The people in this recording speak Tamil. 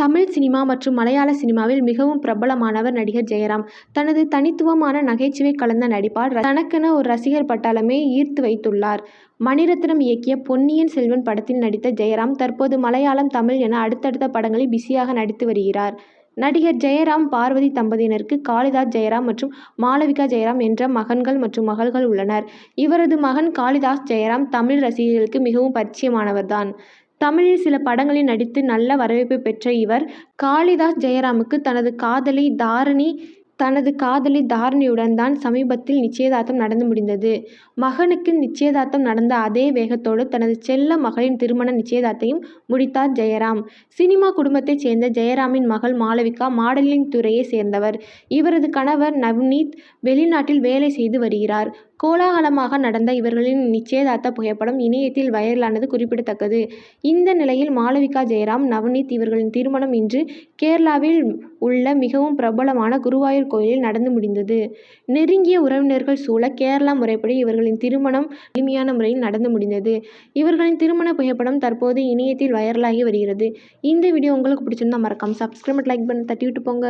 தமிழ் சினிமா மற்றும் மலையாள சினிமாவில் மிகவும் பிரபலமானவர் நடிகர் ஜெயராம். தனது தனித்துவமான நகைச்சுவை கலந்த நடிப்பால் தனக்கென ஒரு ரசிகர் பட்டாளமே ஈர்த்து வைத்துள்ளார். மணிரத்னம் இயக்கிய பொன்னியின் செல்வன் படத்தில் நடித்த ஜெயராம் தற்போது மலையாளம், தமிழ் என அடுத்தடுத்த படங்களில் பிஸியாக நடித்து வருகிறார். நடிகர் ஜெயராம், பார்வதி தம்பதியினருக்கு காளிதாஸ் ஜெயராம் மற்றும் மாளவிகா ஜெயராம் என்ற மகன்கள் மற்றும் மகள்கள் உள்ளனர். இவரது மகன் காளிதாஸ் ஜெயராம் தமிழ் ரசிகர்களுக்கு மிகவும் பரிச்சயமானவர் தான். தமிழில் சில படங்களில் நடித்து நல்ல வரவேற்பு பெற்ற இவர், காளிதாஸ் ஜெயராமுக்கு தனது காதலி தாரணி தனது காதலி தாரணியுடன் தான் சமீபத்தில் நிச்சயதார்த்தம் நடந்து முடிந்தது. மகனுக்கு நிச்சயதார்த்தம் நடந்த அதே வேகத்தோடு தனது செல்ல மகளின் திருமண நிச்சயதார்த்தையும் முடித்தார் ஜெயராம். சினிமா குடும்பத்தைச் சேர்ந்த ஜெயராமின் மகள் மாளவிகா மாடலிங் துறையை சேர்ந்தவர். இவரது கணவர் நவ்னீத் வெளிநாட்டில் வேலை செய்து வருகிறார். கோலாகலமாக நடந்த இவர்களின் நிச்சயதார்த்த புகைப்படம் இணையத்தில் வைரலானது குறிப்பிடத்தக்கது. இந்த நிலையில் மாளவிகா ஜெயராம், நவ்னீத் இவர்களின் திருமணம் இன்று கேரளாவில் உள்ள மிகவும் பிரபலமான குருவாயூர் கோயிலில் நடந்து முடிந்தது. நெருங்கிய உறவினர்கள் சூழ கேரளா முறைப்படி இவர்களின் திருமணம் எளிமையான முறையில் நடந்து முடிந்தது. இவர்களின் திருமண புகைப்படம் தற்போது இணையத்தில் வைரலாகி வருகிறது. இந்த வீடியோ உங்களுக்கு பிடிச்சிருந்தா மறக்காமல் சப்ஸ்கிரைப் லைக் பண்ண தட்டி விட்டு போங்க.